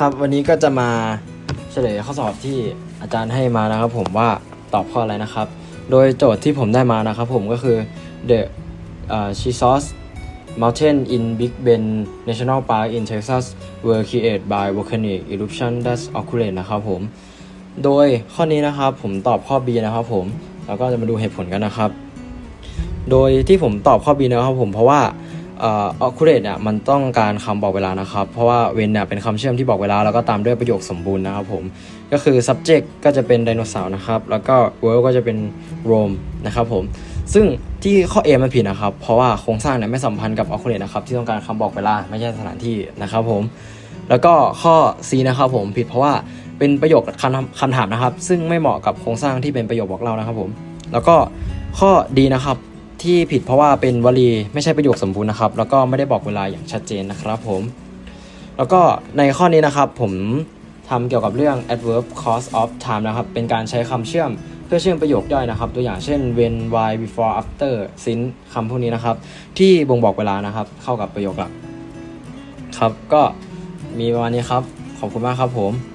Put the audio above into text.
ครับวันนี้ก็จะมาเฉลยข้อสอบที่อาจารย์ให้มานะครับ ผมว่าตอบข้ออะไรนะครับ โดยโจทย์ที่ผมได้มานะครับ ผมก็คือ the uh, c h i s o s mountain in Big Bend National Park in Texas were created by volcanic eruption that occurred นะครับผม โดยข้อนี้นะครับผมตอบข้อ B นะครับผมแล้วก็จะมาดูเหตุผลกันนะครับ โดยที่ผมตอบข้อ B นะครับผมเพราะว่า ออ accurate เนี่ยมันต้องการคำบอกเวลานะครับ เพราะว่า when เนี่ยเป็นคำเชื่อมที่บอกเวลาแล้วก็ตามด้วยประโยคสมบูรณ์นะครับผมก็คือ subject ก็จะเป็นไดโนเสาร์นะครับ แล้วก็ verb ก็จะเป็น Rome นะครับผมซึ่งที่ข้อ A มันผิดนะครับ เพราะว่าโครงสร้างเนี่ยไม่สัมพันธ์กับ accurate นะครับที่ต้องการคำบอกเวลาไม่ใช่สถานที่นะครับผมแล้วก็ข้อ C นะครับผมผิดเพราะว่าเป็นประโยคคำคำถามนะครับ ซึ่งไม่เหมาะกับโครงสร้างที่เป็นประโยคบอกเล่านะครับผมแล้วก็ข้อดีนะครับ ที่ผิดเพราะว่าเป็นวลีไม่ใช่ประโยคสมบูรณ์นะครับ แล้วก็ไม่ได้บอกเวลาอย่างชัดเจนนะครับผม แล้วก็ในข้อนี้นะครับผมทำเกี่ยวกับเรื่อง adverb cause of time นะครับ เป็นการใช้คำเชื่อมเพื่อเชื่อมประโยคย่อยนะครับ ตัวอย่างเช่น when why before after since คำพวกนี้นะครับ ที่บ่งบอกเวลานะครับ เข้ากับประโยคหลัก ครับก็มีประมาณนี้ครับ ขอบคุณมากครับผม